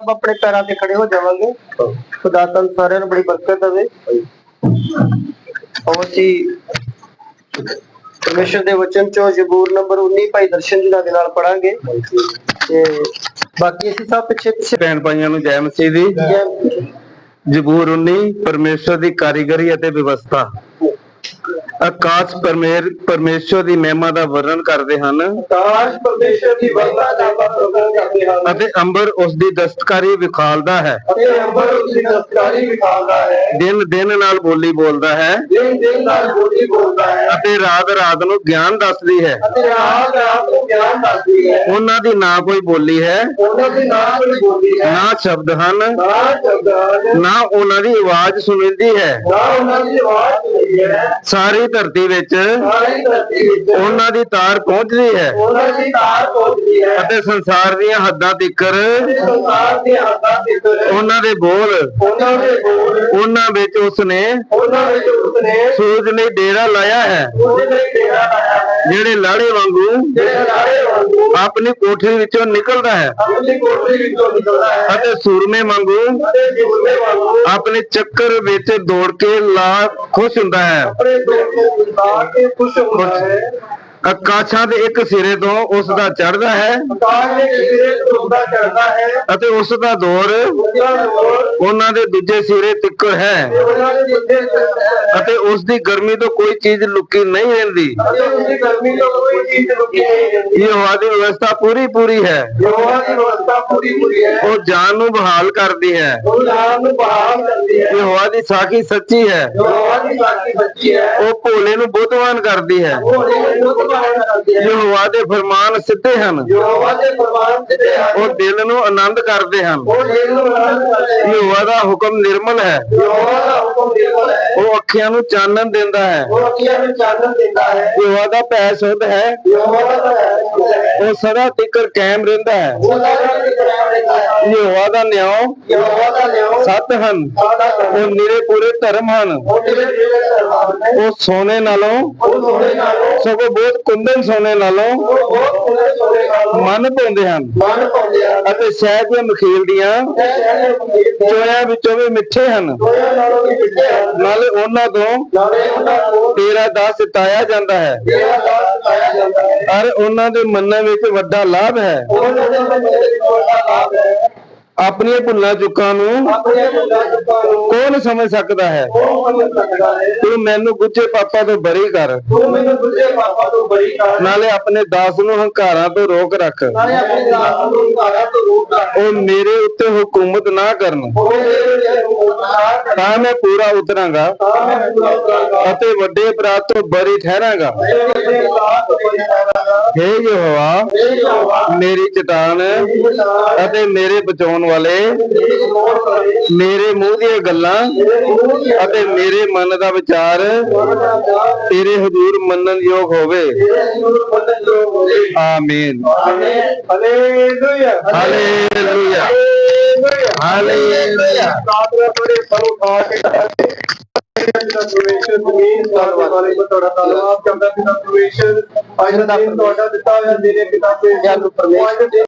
ਆਪ ਆਪਣੇ ਪੈਰਾਂ ਤੇ ਖੜੇ ਹੋ ਜਾਵਾਂਗੇ। ਖੁਦਾ ਤੁਹਾਨੂੰ ਸਾਰਿਆਂ ਨੂੰ ਬੜੀ ਬਰਕਤ ਦੇਵੇ। ਅਸੀਂ ਪਰਮੇਸ਼ਰ ਦੇ ਵਚਨ ਚੋਂ ਜ਼ਬੂਰ ਨੰਬਰ 19 ਭਾਈ ਦਰਸ਼ਨ ਜੀ ਦੇ ਨਾਲ ਪੜਾਂਗੇ। ਤੇ ਬਾਕੀ ਅਸੀਂ ਸਭ ਪਿੱਛੇ ਪਿੱਛੇ ਭੈਣ ਭਾਈਆਂ ਨੂੰ ਜੈ ਮਸੀਹ ਦੀ। ਜ਼ਬੂਰ 19 ਪਰਮੇਸ਼ਰ ਦੀ ਕਾਰੀਗਰੀ ਅਤੇ ਵਿਵਸਥਾ। ਆਕਾਸ਼ ਪਰਮੇਰ ਪਰਮੇਸ਼ਰ ਦੀ ਮਹਿਮਾ ਦਾ ਵਰਣਨ ਕਰਦੇ ਹਨ। ਆਕਾਸ਼ ਪਰਮੇਸ਼ਰ ਦੀ ਵਰਤਾ ਦਾ ਅਤੇ ਅੰਬਰ ਉਸ ਦੀ ਦਸਤਕਾਰੀ ਵਿਖਾਲਦਾ ਹੈ। ਅਤੇ ਅੰਬਰ ਉਸ ਦੀ ਦਸਤਾਰੀ ਵਿਖਾਉਂਦਾ ਹੈ। ਦਿਨ ਦਿਨ ਨਾਲ ਬੋਲੀ ਬੋਲਦਾ ਹੈ। ਦਿਨ ਦਿਨ ਨਾਲ ਬੋਲੀ ਬੋਲਦਾ ਹੈ। ਅਤੇ ਰਾਤ ਰਾਤ ਨੂੰ ਗਿਆਨ ਦੱਸਦੀ ਹੈ। ਅਤੇ ਰਾਤ ਰਾਤ ਨੂੰ ਗਿਆਨ ਦੱਸਦੀ ਹੈ। ਉਹਨਾਂ ਦੀ ਨਾ ਕੋਈ ਬੋਲੀ ਹੈ। ਉਹਨਾਂ ਦੇ ਨਾਮ ਕੋਈ ਬੋਲੀ ਹੈ। ਨਾ ਸ਼ਬਦ ਹਨ। ਨਾ ਸ਼ਬਦਾਂ ਨਾ ਉਹਨਾਂ ਦੀ ਆਵਾਜ਼ ਸੁਣੀਂਦੀ ਹੈ। ਨਾ ਉਹਨਾਂ ਦੀ ਆਵਾਜ਼ ਸੁਣਦੀ ਹੈ। ਸਾਰੀ ਧਰਤੀ ਵਿੱਚ ਸਾਰੀ ਧਰਤੀ ਵਿੱਚ ਉਹਨਾਂ ਦੀ ਤਾਰ ਪਹੁੰਚਦੀ ਹੈ। ਉਹਨਾਂ ਦੀ ਤਾਰ ਪਹੁੰਚਦੀ ਹੈ। ਅਤੇ ਸੰਸਾਰ ਦੀਆਂ ਹੱਦਾਂ ਤੀਕਰ। ਸੰਸਾਰ ਉਹਨਾਂ ਦੇ ਬੋਲ। ਉਹਨਾਂ ਦੇ ਬੋਲ ਉਹਨਾਂ ਵਿੱਚ ਉਸਨੇ ਉਹਨਾਂ ਵਿੱਚ ਉਸਨੇ ਸੂਰਜ ਲਈ ਡੇਰਾ ਲਾਇਆ ਹੈ। ਉਹਦੇ ਲਈ ਡੇਰਾ ਲਾਇਆ ਹੈ ਜਿਹੜੇ ਲਾੜੇ ਵਾਂਗੂ ਜਿਹੜੇ ਲਾੜੇ ਵਾਂਗੂ ਆਪਣੀ ਕੋਠਰੀ ਵਿੱਚੋਂ ਨਿਕਲਦਾ ਹੈ। ਆਪਣੀ ਕੋਠੜੀ ਵਿੱਚੋਂ ਨਿਕਲਦਾ ਹੈ। ਅਤੇ ਸੂਰਮੇ ਵਾਂਗੂ ਅਤੇ ਜਿਉਂਦੇ ਵਾਂਗੂ ਆਪਣੇ ਚੱਕਰ ਵਿੱਚ ਦੌੜ ਕੇ ਲਾ ਖੁਸ਼ ਹੁੰਦਾ ਹੈ। ਆਪਣੇ ਦੁੱਖ ਨੂੰ ਵਿਸਾਰ ਕੇ ਖੁਸ਼ ਹੁੰਦਾ ਹੈ। ਆਕਾਸ਼ਾਂ ਦੇ ਇੱਕ ਸਿਰੇ ਤੋਂ ਉਸ ਦਾ ਚੜ੍ਹਦਾ ਹੈ। ਆਕਾਸ਼ ਦੇ ਸਿਰੇ ਤੋਂ ਉੱਡਾ ਚੜਦਾ ਹੈ। ਅਤੇ ਉਸ ਦਾ ਦੌਰ ਉਹਨਾਂ ਦਾ ਦੇ ਦੂਜੇ ਸਿਰੇ ਦੇ ਚੜਦਾ ਹੈ। ਅਤੇ ਉਸ ਦੀ ਗਰਮੀ ਤੋਂ ਕੋਈ ਚੀਜ਼ ਲੁਕੀ ਨਹੀਂ ਰਹਿੰਦੀ। ਯਹੋਵਾ ਦੀ ਵਿਵਸਥਾ ਪੂਰੀ ਪੂਰੀ ਹੈ। ਯੋਵਾ ਦੀ ਵਿਵਸਥਾ ਪੂਰੀ ਪੂਰੀ ਹੈ। ਉਹ ਜਾਨ ਨੂੰ ਬਹਾਲ ਕਰਦੀ ਹੈ। ਉਹ ਨਾਮ ਨੂੰ ਬਹਾਲ ਕਰਦੀ ਹੈ। ਯਹੋਵਾ ਦੀ ਸਾਖੀ ਸੱਚੀ ਹੈ। ਯੋਵਾ ਦੀ ਸਾਖੀ ਸੱਚੀ ਹੈ। ਉਹ ਭੋਲੇ ਨੂੰ ਬੁੱਧਵਾਨ ਕਰਦੀ ਹੈ। ਉਹ ਨੂੰ ਬਹਾਲ ਕਰਦੀ ਹੈ। ਯਹੋਵਾ ਦੇ ਫਰਮਾਨ ਸਿੱਧੇ ਹਨ। ਦੇ ਉਹ ਦਿਲ ਨੂੰ ਆਨੰਦ ਕਰਦੇ ਹਨ। ਉਹ ਦਿਲ ਨੂੰ ਆਨੰਦ ਕਰਦੇ ਹਨ। ਯਹੋਵਾ ਦਾ ਹੁਕਮ ਨਿਰਮਲ ਹੈ। ਯੋਵਾ ਦਾ ਹੁਕਮ ਨਿਰਮਲ ਹੈ। ਉਹ ਅੱਖੀਆਂ ਨੂੰ ਚਾਨਣ ਦਿੰਦਾ ਹੈ। ਉਹ ਅੱਖੀਆਂ ਨੂੰ ਚਾਨਣ ਦਿੰਦਾ ਹੈ। ਯਹੋਵਾ ਦਾ ਭੈ ਹੈ ਯੋਵਾ ਹੈ। ਉਹ ਸਦਾ ਤੀਕਰ ਕਾਇਮ ਰਹਿੰਦਾ ਹੈ। ਯਹੋਵਾ ਦਾ ਨਿਆਂ ਸਤ ਹਨ। ਉਹ ਨਿਰੇ ਪੂਰੇ ਧਰਮ ਹਨ। ਉਹ ਸੋਨੇ ਨਾਲੋਂ ਸਗੋਂ ਬਹੁਤ ਕੁੰਦਨ ਸੋਨੇ ਨਾਲੋਂ ਮਨ ਪਾਉਂਦੇ ਹਨ। ਅਤੇ ਸ਼ਹਿਦ ਦੀਆਂ ਮਖੀਲ ਦੀਆਂ ਚੋਇਆਂ ਵਿੱਚੋਂ ਵੀ ਮਿੱਠੇ ਹਨ। ਦੋਹਾਂ ਨਾਲੇ ਉਹਨਾਂ ਤੋਂ ਤੇਰਾ ਦਾ ਸਿਤਾਇਆ ਜਾਂਦਾ ਹੈ। ਔਰ ਉਹਨਾਂ ਦੇ ਮੰਨਾਂ ਵਿੱਚ ਵੱਡਾ ਲਾਭ ਹੈ। ਆਪਣੀਆਂ ਭੁੱਲਾਂ ਚੁੱਕਾਂ ਨੂੰ ਕੌਣ ਸਮਝ ਸਕਦਾ ਹੈ? ਤੂੰ ਮੈਨੂੰ ਗੁੱਝੇ ਪਾਪਾਂ ਤੋਂ ਬਰੀ ਕਰ। ਤੂੰ ਮੈਨੂੰ ਦੂਜੇ ਪਾਪਾ ਤੋਂ ਬੜੀ ਕਰ ਨਾਲੇ ਆਪਣੇ ਦਾਸ ਨੂੰ ਹੰਕਾਰਾਂ ਤੋਂ ਰੋਕ ਰੱਖ। ਨਾਲੇ ਆਪਣੇ ਦਾਸ ਨੂੰ ਘਾਰਾ ਤੋਂ ਰੋਕ ਕਰ ਉਹ ਮੇਰੇ ਉੱਤੇ ਹਕੂਮਤ ਨਾ ਕਰਨ। ਤਾਂ ਮੈਂ ਪੂਰਾ ਉਤਰਾਂਗਾ। ਅਤੇ ਵੱਡੇ ਅਪਰਾਧ ਤੋਂ ਬਰੀ ਠਹਿਰਾਂਗਾ। ਇਹ ਯੋਵਾ ਮੇਰੀ ਚਟਾਨ ਅਤੇ ਮੇਰੇ ਬਚਾਉਣ ਵਾਲੇ ਮੇਰੇ ਮੂੰਹ ਦੀਆਂ ਗੱਲਾਂ ਅਤੇ ਮੇਰੇ ਮਨ ਦਾ ਵਿਚਾਰ ਤੇਰੇ ਹਜ਼ੂਰ ਮੰਨਣ ਯੋਗ ਹੋਵੇ। ਆਮੀਨ। ਹਾਲੇਲੂਇਆ। ਹਾਲੇਲੂਇਆ। ਹਾਲੇਲੂਇਆ। ਕਾਤਰਾ ਬੜੇ ਪਰੋ ਖਾ ਕੇ ਪਿਤਾ ਜ਼ਮੀਨ ਵਾਲੇ ਤੁਹਾਡਾ ਧੰਨਵਾਦ ਕਰਦਾ। ਪਿਤਾ ਪ੍ਰਵੇਸ਼ਨ ਅੱਜ ਦਾ ਦਿਨ ਤੁਹਾਡਾ ਦਿੱਤਾ ਹੋਇਆ ਜਿਹੜੇ ਪਿਤਾ ਪਰਮੇਸ਼ਰ